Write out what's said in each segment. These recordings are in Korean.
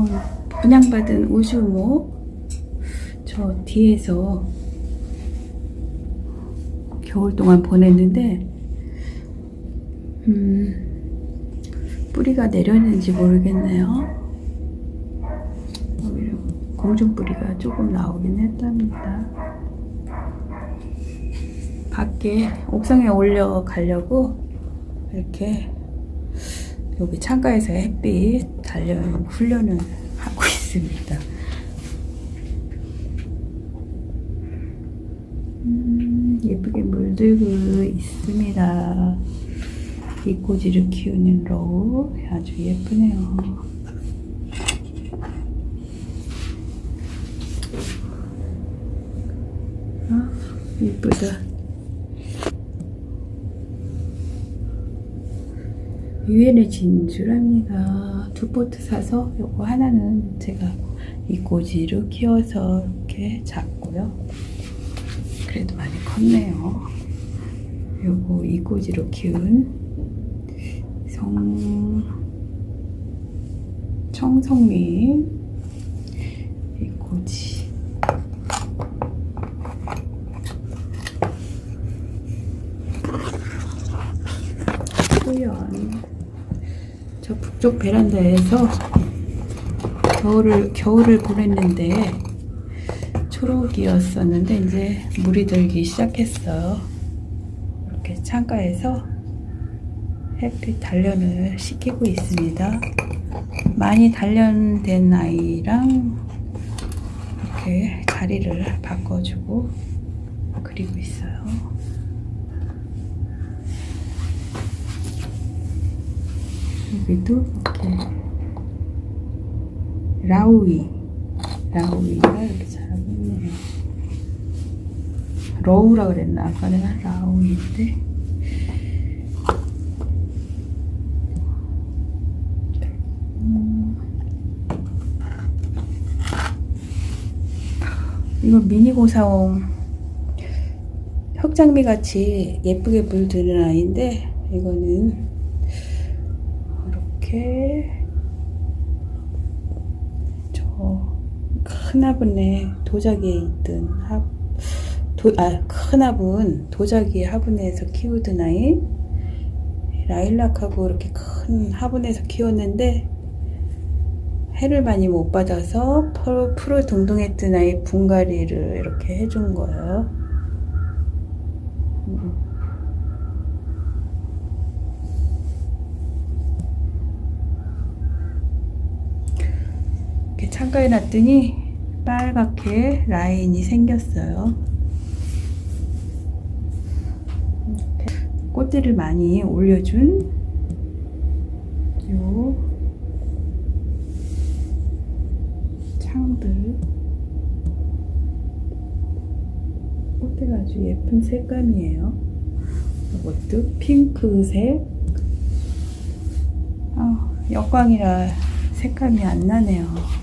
어, 분양받은 우주모 저 뒤에서 겨울 동안 보냈는데 음, 뿌리가 내렸는지 모르겠네요. 오히려 공중 뿌리가 조금 나오긴 했답니다. 밖에 옥상에 올려 가려고 이렇게 여기 창가에서 햇빛 달려 훈련을 하고 있습니다. 음, 예쁘게 물들고 있습니다. 이 꼬지를 키우는 로우 아주 예쁘네요. 아, 예쁘다. 유엔의 진주랍니다. 두 포트 사서 요거 하나는 제가 이 꼬지로 키워서 이렇게 잡고요. 그래도 많이 컸네요. 요거 이 꼬지로 키운 성 청성미 이 꼬지 소연 저 북쪽 베란다에서 겨울을 겨울을 보냈는데 초록이었었는데 이제 물이 들기 시작했어요. 이렇게 창가에서 햇빛 단련을 시키고 있습니다. 많이 단련된 아이랑 이렇게 자리를 바꿔주고 그리고 있어요. 여기도 이렇게 라우이. 라우이가 이렇게 자라고 있네요. 러우라 그랬나? 아까는 라우이인데. 음. 이거 미니 고사홍 흑장미 같이 예쁘게 물드는 아이인데 이거는 이렇게 저 큰 화분에 도자기에 있던 화, 도, 아, 큰 화분 도자기 화분에서 키우던 아이 라일락하고 이렇게 큰 화분에서 키웠는데 해를 많이 못 받아서 푸르, 푸르 동동했던 아이 분갈이를 이렇게 해준 거예요. 음. 이렇게 창가에 놨더니 빨갛게 라인이 생겼어요. 꽃들을 많이 올려준 요 창들 꽃대가 아주 예쁜 색감이에요. 이것도 핑크색. 아, 역광이라 색감이 안 나네요.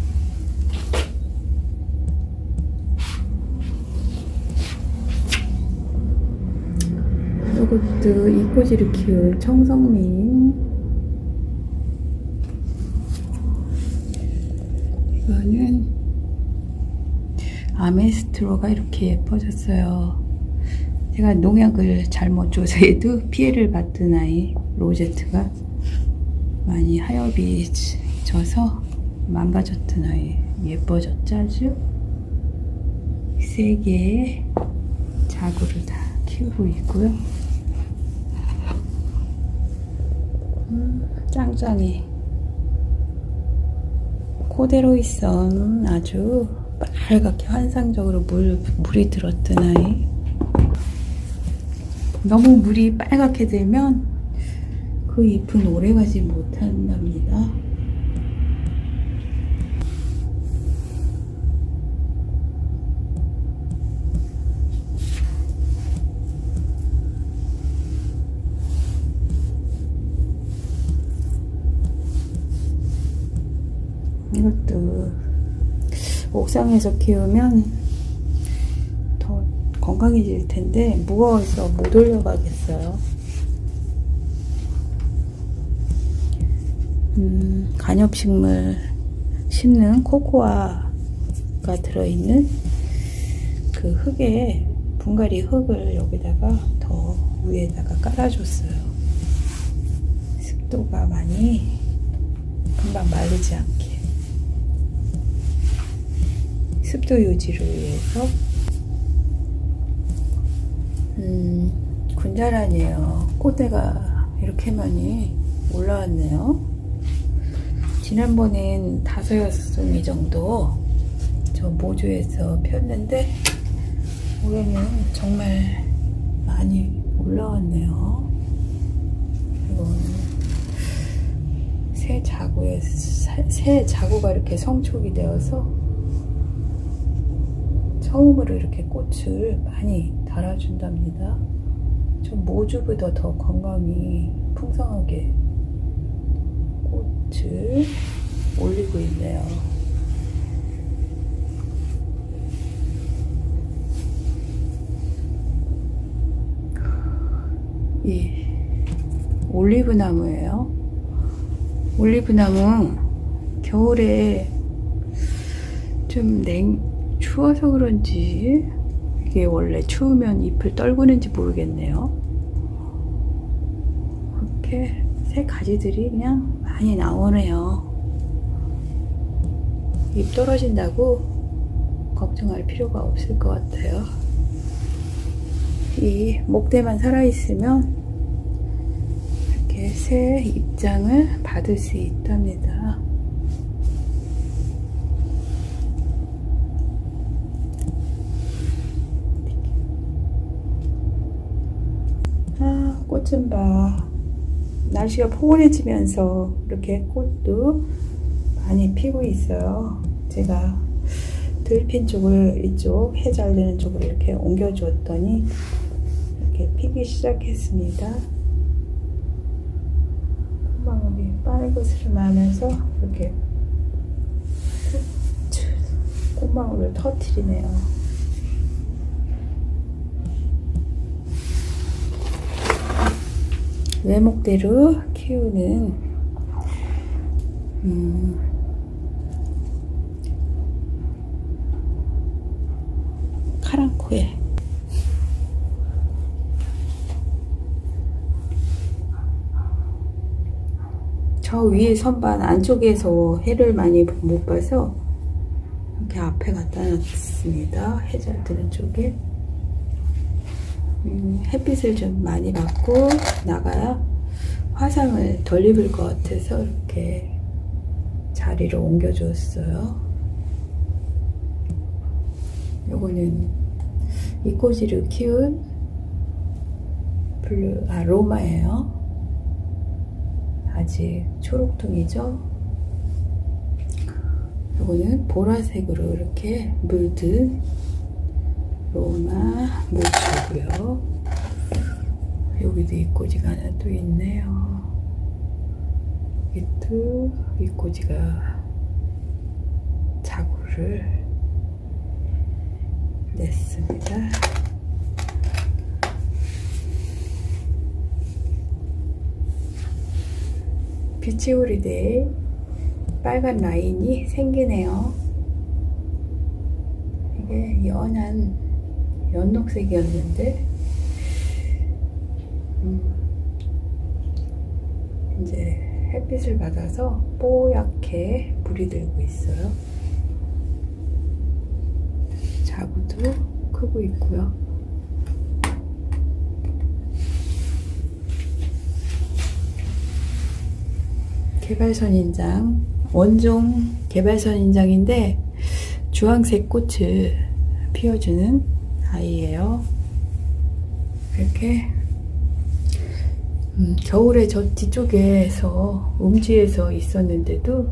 이것도 이꼬지를 키울 청성민. 이거는 아메스트로가 이렇게 예뻐졌어요. 제가 농약을 잘못 줘서 얘도 피해를 받던 아이 로제트가 많이 하엽이 지- 져서 망가졌던 아이 예뻐졌죠 아주 세 개의 자구를 다 키우고 있고요. 음, 짱짱이 코데로이선 아주 빨갛게 환상적으로 물, 물이 들었던 아이. 너무 물이 빨갛게 되면 그 잎은 오래 가지 못한답니다. 이것도 옥상에서 키우면 더 건강해질 텐데 무거워서 못 올려가겠어요. 음, 간엽식물 심는 코코아가 들어있는 그 흙에 분갈이 흙을 여기다가 더 위에다가 깔아줬어요. 습도가 많이 금방 마르지 않게 습도 유지를 위해서 음, 군자란이에요. 꽃대가 이렇게 많이 올라왔네요. 지난번엔 다섯 송이 정도 저 모주에서 폈는데 올해는 정말 많이 올라왔네요. 이건 새 자구에 새 자구가 이렇게 성축이 되어서 처음으로 이렇게 꽃을 많이 달아준답니다. 좀 모주보다 더 건강이 풍성하게 꽃을 올리고 있네요. 이 올리브 나무예요. 올리브 나무 겨울에 좀 냉, 추워서 그런지 이게 원래 추우면 잎을 떨구는지 모르겠네요. 이렇게 새 가지들이 그냥 많이 나오네요. 잎 떨어진다고 걱정할 필요가 없을 것 같아요. 이 목대만 살아있으면 이렇게 새 입장을 받을 수 있답니다. 아, 꽃좀 봐. 날씨가 포근해지면서 이렇게 꽃도 많이 피고 있어요. 제가 들핀 쪽을 이쪽 해잘 되는 쪽으로 이렇게 옮겨 주었더니 이렇게 피기 시작했습니다. 콧방울이 빨그스름하면서 이렇게 꽃망울을 터트리네요. 외목대로 키우는 음, 카랑코에 저 위에 선반 안쪽에서 해를 많이 못 봐서 이렇게 앞에 갖다 놨습니다. 해잘 드는 쪽에 음, 햇빛을 좀 많이 받고 나가야 화상을 덜 입을 것 같아서 이렇게 자리를 옮겨줬어요. 요거는 이꼬지를 키운 블루, 아, 로마예요. 아직 초록통이죠. 요거는 보라색으로 이렇게 물든 로마 모주고요. 여기도 이꼬지가 하나 또 있네요. 여기도 이꼬지가 자구를 냈습니다. 비치오리데에 빨간 라인이 생기네요. 이게 연한 연녹색이었는데 음, 이제 햇빛을 받아서 뽀얗게 물이 들고 있어요. 자구도 크고 있고요. 개발선인장 원종 개발선인장인데 주황색 꽃을 피워주는 아이예요. 이렇게 음, 겨울에 저 뒤쪽에서 음지에서 있었는데도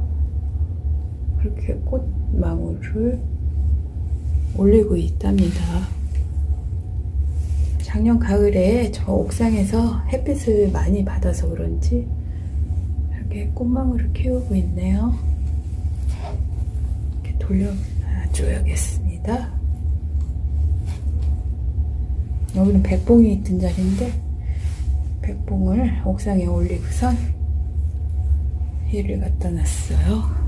그렇게 꽃망울을 올리고 있답니다. 작년 가을에 저 옥상에서 햇빛을 많이 받아서 그런지 이렇게 꽃망울을 키우고 있네요. 이렇게 돌려줘야겠습니다. 여기는 백봉이 있던 자리인데 백봉을 옥상에 올리고선 힐을 갖다 놨어요.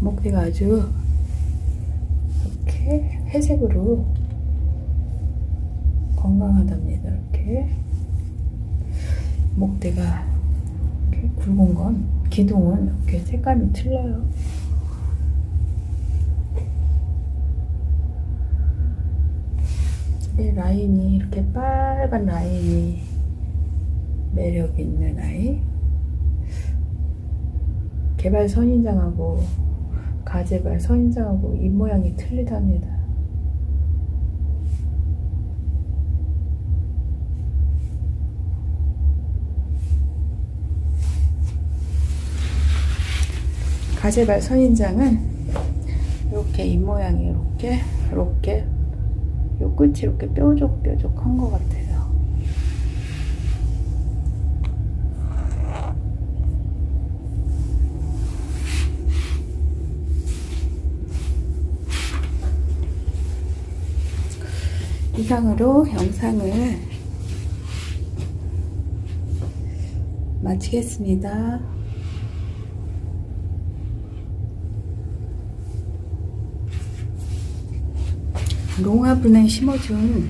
목대가 아주 이렇게 회색으로 건강하답니다. 이렇게 목대가 굵은 건 기둥은 이렇게 색감이 틀려요. 이 라인이 이렇게 빨간 라인이 매력 있는 아이. 개발 선인장하고 가재발 선인장하고 입 모양이 틀리답니다. 가재발 선인장은 이렇게 입 모양이 이렇게 이렇게 요 끝이 이렇게 뾰족뾰족한 것 같아요. 이상으로 영상을 마치겠습니다. 롱화분에 심어준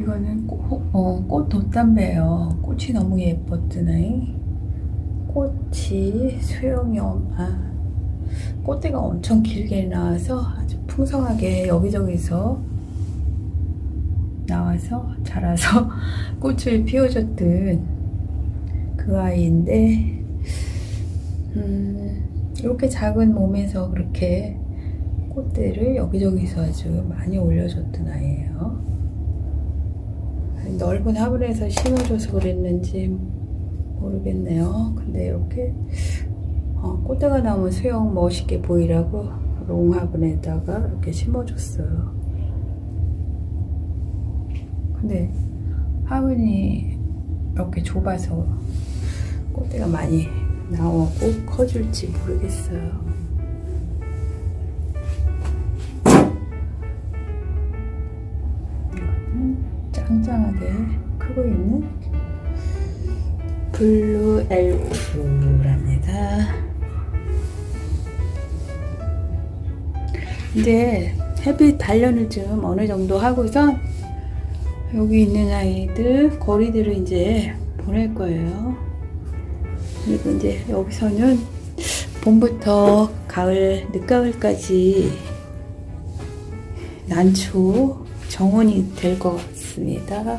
이거는 꽃, 어, 꽃 돛담배예요. 꽃이 너무 예뻤더니 꽃이 수영이 엄, 아, 꽃대가 엄청 길게 나와서 아주 풍성하게 여기저기서 나와서 자라서 꽃을 피워줬던 그 아이인데 음, 이렇게 작은 몸에서 그렇게 꽃대를 여기저기서 아주 많이 올려줬던 아이예요. 넓은 화분에서 심어줘서 그랬는지 모르겠네요. 근데 이렇게 어, 꽃대가 나오면 수영 멋있게 보이라고 롱 화분에다가 이렇게 심어줬어요. 근데 화분이 이렇게 좁아서 꽃대가 많이 나오고 커질지 모르겠어요. 크고 있는 블루 엘프랍니다. 이제 햇빛 단련을 좀 어느 정도 하고선 여기 있는 아이들 거리들을 이제 보낼 거예요. 그리고 이제 여기서는 봄부터 가을, 늦가을까지 난초 정원이 될 것 같습니다.